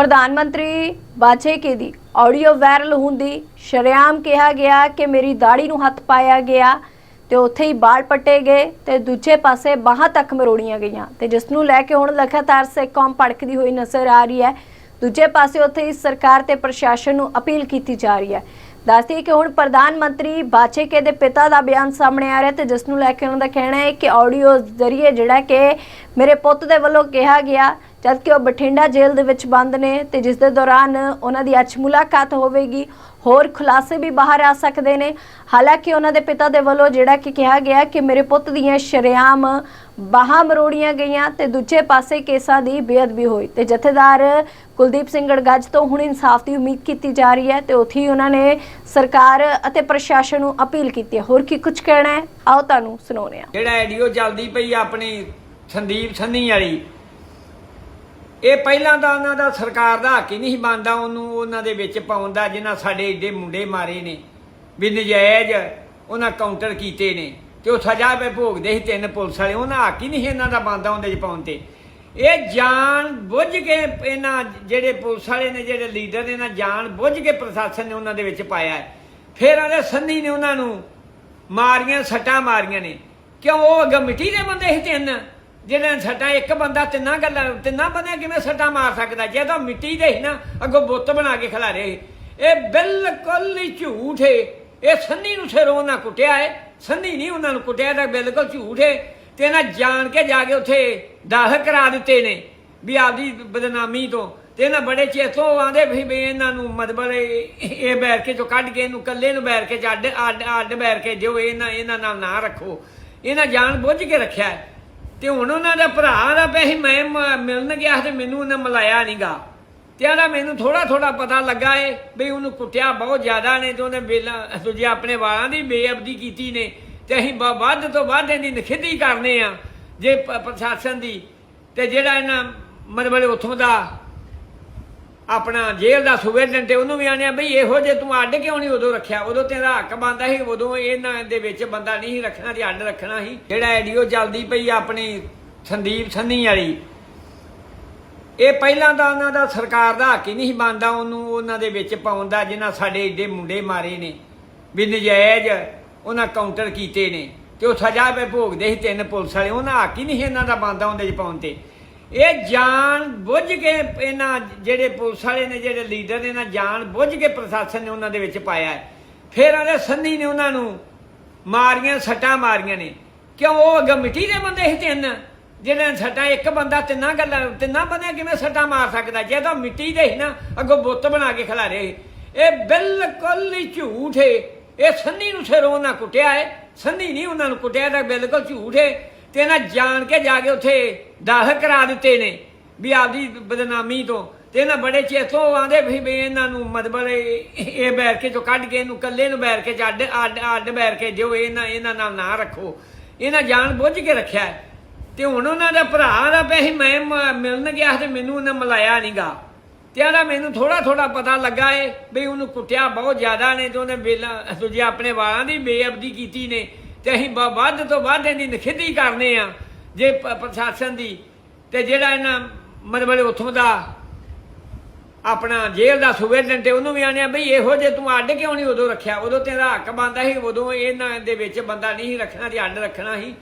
ਪ੍ਰਧਾਨ ਮੰਤਰੀ ਬਾਚੇਕੇ ਦੀ audio viral ਹੁੰਦੀ ਸ਼ਰੇਆਮ ਕਿਹਾ ਗਿਆ ਕਿ ਮੇਰੀ ਦਾੜੀ ਨੂੰ ਹੱਥ ਪਾਇਆ ਗਿਆ ਤੇ ਉੱਥੇ ਹੀ ਬਾਲ ਪੱਟੇ ਗਏ ਤੇ ਦੂਜੇ ਪਾਸੇ ਬਾਹਾਂ ਤੱਕ ਮਰੋੜੀਆਂ ਗਈਆਂ ਤੇ ਜਿਸ ਨੂੰ ਲੈ ਕੇ ਹੁਣ ਲਗਾਤਾਰ ਸਿੱਖ ਕੌਮ ਭੜਕਦੀ ਹੋਈ ਨਜ਼ਰ ਆ ਰਹੀ ਹੈ। ਦੂਜੇ ਪਾਸੇ ਉੱਥੇ ਹੀ ਸਰਕਾਰ ਤੇ ਪ੍ਰਸ਼ਾਸਨ ਨੂੰ ਅਪੀਲ ਕੀਤੀ ਜਾ ਰਹੀ ਹੈ। ਦੱਸਦੀ ਕਿ ਹੁਣ ਪ੍ਰਧਾਨ ਮੰਤਰੀ ਬਾਚੇਕੇ ਦੇ ਪਿਤਾ ਦਾ ਬਿਆਨ ਸਾਹਮਣੇ ਆ ਰਿਹਾ ਤੇ ਜਿਸ ਨੂੰ ਲੈ ਕੇ ਉਹਨਾਂ ਦਾ ਕਹਿਣਾ ਹੈ ਕਿ ਆਡੀਓ ਜ਼ਰੀਏ ਜਿਹੜਾ ਕਿ ਮੇਰੇ ਪੁੱਤ ਦੇ ਵੱਲੋਂ ਕਿਹਾ ਗਿਆ ਜਦਕਿ ਉਹ ਬਠਿੰਡਾ ਜੇਲ੍ਹ ਦੇ ਵਿੱਚ ਬੰਦ ਨੇ ਤੇ ਜਿਸ ਦੇ ਦੌਰਾਨ ਉਹਨਾਂ ਦੀ ਅੱਜ ਮੁਲਾਕਾਤ ਹੋਵੇਗੀ, ਹੋਰ ਖੁਲਾਸੇ ਵੀ ਬਾਹਰ ਆ ਸਕਦੇ ਨੇ। ਹਾਲਾਂਕਿ ਉਹਨਾਂ ਦੇ ਪਿਤਾ ਦੇ ਵੱਲੋਂ ਜਿਹੜਾ ਕਿ ਕਿਹਾ ਗਿਆ ਕਿ ਮੇਰੇ ਪੁੱਤ ਦੀਆਂ ਸ਼ਰੇਆਮ ਬਾਹਾਂ ਮਰੋੜੀਆਂ ਗਈਆਂ ਤੇ ਦੂਜੇ ਪਾਸੇ ਕੇਸਾਂ ਦੀ ਬੇਅਦਬੀ ਹੋਈ ਤੇ ਜਥੇਦਾਰ ਕੁਲਦੀਪ ਸਿੰਘ ਗੜਗੱਜ ਤੋਂ ਹੁਣ ਇਨਸਾਫ ਦੀ ਉਮੀਦ ਕੀਤੀ ਜਾ ਰਹੀ ਹੈ ਤੇ ਉੱਥੇ ਉਹਨਾਂ ਨੇ ਸਰਕਾਰ ਅਤੇ ਪ੍ਰਸ਼ਾਸਨ ਨੂੰ ਅਪੀਲ ਕੀਤੀ ਹੈ। ਹੋਰ ਕੀ ਕੁਝ ਕਹਿਣਾ ਹੈ? ਆਓ ਤੁਹਾਨੂੰ ਸੁਣਾਉਂਦੇ ਹਾਂ। ਜਿਹੜਾ ਆਡੀਓ ਚੱਲਦੀ ਪਈ ਆਪਣੀ ਸੰਦੀਪ ਸੰਨੀ ਵਾਲੀ ਇਹ ਪਹਿਲਾਂ ਤਾਂ ਉਹਨਾਂ ਦਾ ਸਰਕਾਰ ਦਾ ਹੱਕ ਹੀ ਨਹੀਂ ਬਣਦਾ ਉਹਨੂੰ, ਉਹਨਾਂ ਦੇ ਵਿੱਚ ਪਾਉਣ ਦਾ, ਜਿਨ੍ਹਾਂ ਸਾਡੇ ਏਡੇ ਮੁੰਡੇ ਮਾਰੇ ਨੇ। ਵੀ ਨਜਾਇਜ਼ ਉਹਨਾਂ ਕਾਊਂਟਰ ਕੀਤੇ ਨੇ ਤੇ ਉਹ ਸਜ਼ਾ ਵੀ ਭੋਗਦੇ ਸੀ ਤਿੰਨ ਪੁਲਿਸ ਵਾਲੇ। ਉਹਨਾਂ ਹੱਕ ਹੀ ਨਹੀਂ ਇਹਨਾਂ ਦਾ ਬਣਦਾ ਉਹਦੇ ਚ ਪਾਉਣ ਤੇ। ਇਹ ਜਾਣ ਬੁੱਝ ਕੇ ਇਹਨਾਂ ਜਿਹੜੇ ਪੁਲਿਸ ਵਾਲੇ ਨੇ, ਜਿਹੜੇ ਲੀਡਰ ਨੇ ਨਾ ਜਾਣ ਬੁੱਝ ਕੇ ਪ੍ਰਸ਼ਾਸਨ ਨੇ ਉਹਨਾਂ ਦੇ ਵਿੱਚ ਪਾਇਆ ਹੈ। ਫਿਰ ਉਹਦੇ ਸੰਨੀ ਨੇ ਉਹਨਾਂ ਨੂੰ ਮਾਰੀਆਂ, ਸੱਟਾਂ ਮਾਰੀਆਂ ਨੇ। ਕਿਉਂ? ਉਹ ਅੱਗੇ ਮਿੱਟੀ ਦੇ ਬੰਦੇ ਸੀ ਤਿੰਨ। ਜਿਹੜੇ ਸੱਟਾ ਇੱਕ ਬੰਦਾ ਤਿੰਨਾਂ ਗੱਲਾਂ ਤਿੰਨਾਂ ਬੰਦਿਆਂ ਕਿਵੇਂ ਸੱਟਾਂ ਮਾਰ ਸਕਦਾ? ਜੇ ਤਾਂ ਮਿੱਟੀ ਦੇ ਸੀ ਨਾ, ਅੱਗੋਂ ਬੁੱਤ ਬਣਾ ਕੇ ਖਿਲਾਰੇ ਇਹ ਬਿਲਕੁਲ ਹੀ ਝੂਠ ਹੈ ਇਹ ਸੰਨੀ ਨੂੰ ਸਿਰੋਂ ਨਾ ਕੁੱਟਿਆ ਹੈ ਸੰਨੀ ਨਹੀਂ ਉਹਨਾਂ ਨੂੰ ਕੁੱਟਿਆ ਤਾਂ ਬਿਲਕੁਲ ਝੂਠ ਹੈ ਤੇ ਇਹਨਾਂ ਜਾਣ ਕੇ ਜਾ ਕੇ ਉੱਥੇ ਦਾਖਲ ਕਰਾ ਦਿੱਤੇ ਨੇ, ਵੀ ਆਪਦੀ ਬਦਨਾਮੀ ਤੋਂ। ਤੇ ਇਹਨਾਂ ਬੜੇ ਚੇਤੋਂ ਆਂਦੇ ਵੀ ਵੀ ਇਹਨਾਂ ਨੂੰ ਮਤਲਬ ਇਹ ਇਹ ਬੈਰ ਕੇ ਚੋਂ ਕੱਢ ਕੇ ਇਹਨੂੰ ਕੱਲੇ ਨੂੰ ਬੈਰ ਕੇ ਚ ਅੱਡ ਅੱਡ ਅੱਡ ਬੈਰ ਕੇ ਜੋ ਇਹਨਾਂ ਇਹਨਾਂ ਨਾਲ ਨਾ ਰੱਖੋ। ਇਹਨਾਂ ਜਾਣ ਬੁੱਝ ਕੇ ਰੱਖਿਆ ਹੈ। ਤੇ ਹੁਣ ਉਹਨਾਂ ਦਾ ਭਰਾ ਦਾ ਪੈਸੇ ਮੈਂ ਮ- ਮਿਲਣ ਗਿਆ ਤੇ ਮੈਨੂੰ ਉਹਨੇ ਮਿਲਾਇਆ ਨਹੀਂਗਾ ਤੇ ਆਲਾ ਮੈਨੂੰ ਥੋੜਾ ਥੋੜਾ ਪਤਾ ਲੱਗਾ ਏ ਵੀ ਉਹਨੂੰ ਕੁੱਟਿਆ ਬਹੁਤ ਜ਼ਿਆਦਾ ਨੇ ਤੇ ਉਹਨੇ ਬੇਲਾ ਦੂਜੇ ਆਪਣੇ ਵਾਲਾਂ ਦੀ ਬੇਅਬਦੀ ਕੀਤੀ ਨੇ ਤੇ ਅਸੀਂ ਬ- ਵੱਧ ਤੋਂ ਵੱਧ ਇਹਦੀ ਨਖਿੱਧੀ ਕਰਨੇ ਆ ਜੇ ਪ- ਪ੍ਰਸ਼ਾਸਨ ਦੀ ਤੇ ਜਿਹੜਾ ਇਹਨਾਂ ਮਤਲਬ ਉੱਥੋਂ ਦਾ ਆਪਣਾ ਜੇਲ੍ਹ ਦਾ ਸੁਪਰਡੈਂਟ ਤੇ ਉਹਨੂੰ ਵੀ ਆਣਿਆ, ਬਈ ਇਹੋ ਜੇ ਤੂੰ ਅੱਡ ਕਿਉਂ ਨਹੀਂ ਉਦੋਂ ਰੱਖਿਆ? ਉਦੋਂ ਤੇਰਾ ਹੱਕ ਬੰਦਾ ਸੀ, ਉਦੋਂ ਇਹਨਾਂ ਦੇ ਵਿੱਚ ਬੰਦਾ ਨਹੀਂ ਸੀ ਰੱਖਣਾ ਤੇ ਅੱਡ ਰੱਖਣਾ ਸੀ। ਜਿਹੜਾ ਆਡੀਓ ਚੱਲਦੀ ਪਈ ਆਪਣੀ ਸੰਦੀਪ ਸੰਨੀ ਵਾਲੀ, ਇਹ ਪਹਿਲਾਂ ਤਾਂ ਉਹਨਾਂ ਦਾ ਸਰਕਾਰ ਦਾ ਹੱਕ ਹੀ ਨਹੀਂ ਬਣਦਾ ਉਹਨੂੰ, ਉਹਨਾਂ ਦੇ ਵਿੱਚ ਪਾਉਣ ਦਾ, ਜਿਨ੍ਹਾਂ ਸਾਡੇ ਏਡੇ ਮੁੰਡੇ ਮਾਰੇ ਨੇ। ਵੀ ਨਜਾਇਜ਼ ਉਹਨਾਂ ਕਾਊਂਟਰ ਕੀਤੇ ਨੇ ਤੇ ਉਹ ਸਜ਼ਾ ਵੀ ਭੋਗਦੇ ਸੀ ਤਿੰਨ ਪੁਲਿਸ ਵਾਲੇ। ਉਹਨਾਂ ਹੱਕ ਹੀ ਨਹੀਂ ਇਹਨਾਂ ਦਾ ਬਣਦਾ ਉਹਦੇ ਚ ਪਾਉਣ ਤੇ। ਇਹ ਜਾਣ ਬੁੱਝ ਕੇ ਇਹਨਾਂ ਜਿਹੜੇ ਪੁਲਿਸ ਵਾਲੇ ਨੇ, ਜਿਹੜੇ ਲੀਡਰ ਨੇ ਨਾ ਜਾਣ ਬੁੱਝ ਕੇ ਪ੍ਰਸ਼ਾਸਨ ਨੇ ਉਹਨਾਂ ਦੇ ਵਿੱਚ ਪਾਇਆ ਫਿਰ ਉਹਦੇ ਸੰਨੀ ਨੇ ਉਹਨਾਂ ਨੂੰ ਮਾਰੀਆਂ, ਸੱਟਾਂ ਮਾਰੀਆਂ ਨੇ। ਕਿਉਂ ਉਹ ਅੱਗੇ ਮਿੱਟੀ ਦੇ ਬੰਦੇ ਸੀ ਤਿੰਨ? ਜਿਹੜੇ ਸੱਟਾਂ, ਇੱਕ ਬੰਦਾ ਤਿੰਨਾਂ ਗੱਲਾਂ, ਤਿੰਨਾਂ ਬੰਦਿਆਂ ਕਿਵੇਂ ਸੱਟਾਂ ਮਾਰ ਸਕਦਾ? ਜੇ ਤਾਂ ਮਿੱਟੀ ਦੇ ਸੀ ਨਾ, ਅੱਗੋਂ ਬੁੱਤ ਬਣਾ ਕੇ ਖਿਲਾਰੇ ਸੀ। ਇਹ ਬਿਲਕੁਲ ਹੀ ਝੂਠ ਹੈ ਇਹ ਸੰਨੀ ਨੂੰ ਸਿਰੋਂ ਨਾ ਕੁੱਟਿਆ ਹੈ। ਸੰਨੀ ਨਹੀਂ ਉਹਨਾਂ ਨੂੰ ਕੁੱਟਿਆ ਤਾਂ ਬਿਲਕੁਲ ਝੂਠ ਹੈ ਤੇ ਇਹਨਾਂ ਜਾਣ ਕੇ ਜਾ ਕੇ ਉੱਥੇ ਦਾਖਲ ਕਰਾ ਦਿੱਤੇ ਨੇ ਵੀ ਆਪਦੀ ਬਦਨਾਮੀ ਤੋਂ। ਤੇ ਇਹਨਾਂ ਬੜੇ ਚੇਤੋਂ ਆਂਦੇ ਵੀ ਇਹਨਾਂ ਨੂੰ ਮਤਲਬ ਇਹ ਇਹ ਬੈਰ ਕੇ ਚੋਂ ਕੱਢ ਕੇ ਇਹਨੂੰ ਕੱਲੇ ਨੂੰ ਬੈਰ ਕੇ ਚ ਅੱਡ ਅੱਡ ਅੱਡ ਬੈਰ ਕੇ ਜੋ ਇਹਨਾਂ ਇਹਨਾਂ ਨਾਲ ਨਾ ਰੱਖੋ। ਇਹਨਾਂ ਜਾਣ ਬੁੱਝ ਕੇ ਰੱਖਿਆ ਹੈ। ਤੇ ਹੁਣ ਉਹਨਾਂ ਦਾ ਭਰਾ ਦਾ ਪੈਸੇ ਮੈਂ ਮਿਲਣ ਗਿਆ ਤੇ ਮੈਨੂੰ ਉਹਨੇ ਮਿਲਾਇਆ ਨਹੀਂਗਾ ਤੇ ਆਲਾ ਮੈਨੂੰ ਥੋੜਾ ਥੋੜਾ ਪਤਾ ਲੱਗਾ ਏ ਵੀ ਉਹਨੂੰ ਕੁੱਟਿਆ ਬਹੁਤ ਜ਼ਿਆਦਾ ਨੇ ਤੇ ਉਹਨੇ ਬੇਲਾ ਦੂਜੇ ਆਪਣੇ ਵਾਲਾਂ ਦੀ ਬੇਅਬਦੀ ਕੀਤੀ ਨੇ। ਤੇ ਅਸੀਂ ਬ- ਵੱਧ ਤੋਂ ਵੱਧ ਇਹਦੀ ਨਖਿੱਧੀ ਕਰਨੇ ਆ। ਜੇ ਪ੍ਰਸ਼ਾਸਨ ਦੀ ਤੇ ਜਿਹੜਾ ਇਹਨਾਂ ਮਤਲਬ ਉੱਥੋਂ ਦਾ ਆਪਣਾ ਜੇਲ੍ਹ ਦਾ ਸੁਪਰਡੈਂਟ ਹੈ, ਉਹਨੂੰ ਵੀ ਆਣਿਆ, ਬਈ ਇਹੋ ਜੇ ਤੂੰ ਅੱਡ ਕਿਉਂ ਨਹੀਂ ਉਦੋਂ ਰੱਖਿਆ? ਉਦੋਂ ਤੇਰਾ ਹੱਕ ਬੰਦਾ ਸੀ, ਉਦੋਂ ਇਹਨਾਂ ਦੇ ਵਿੱਚ ਬੰਦਾ ਨਹੀਂ ਸੀ ਰੱਖਣਾ ਤੇ ਅੱਡ ਰੱਖਣਾ ਸੀ।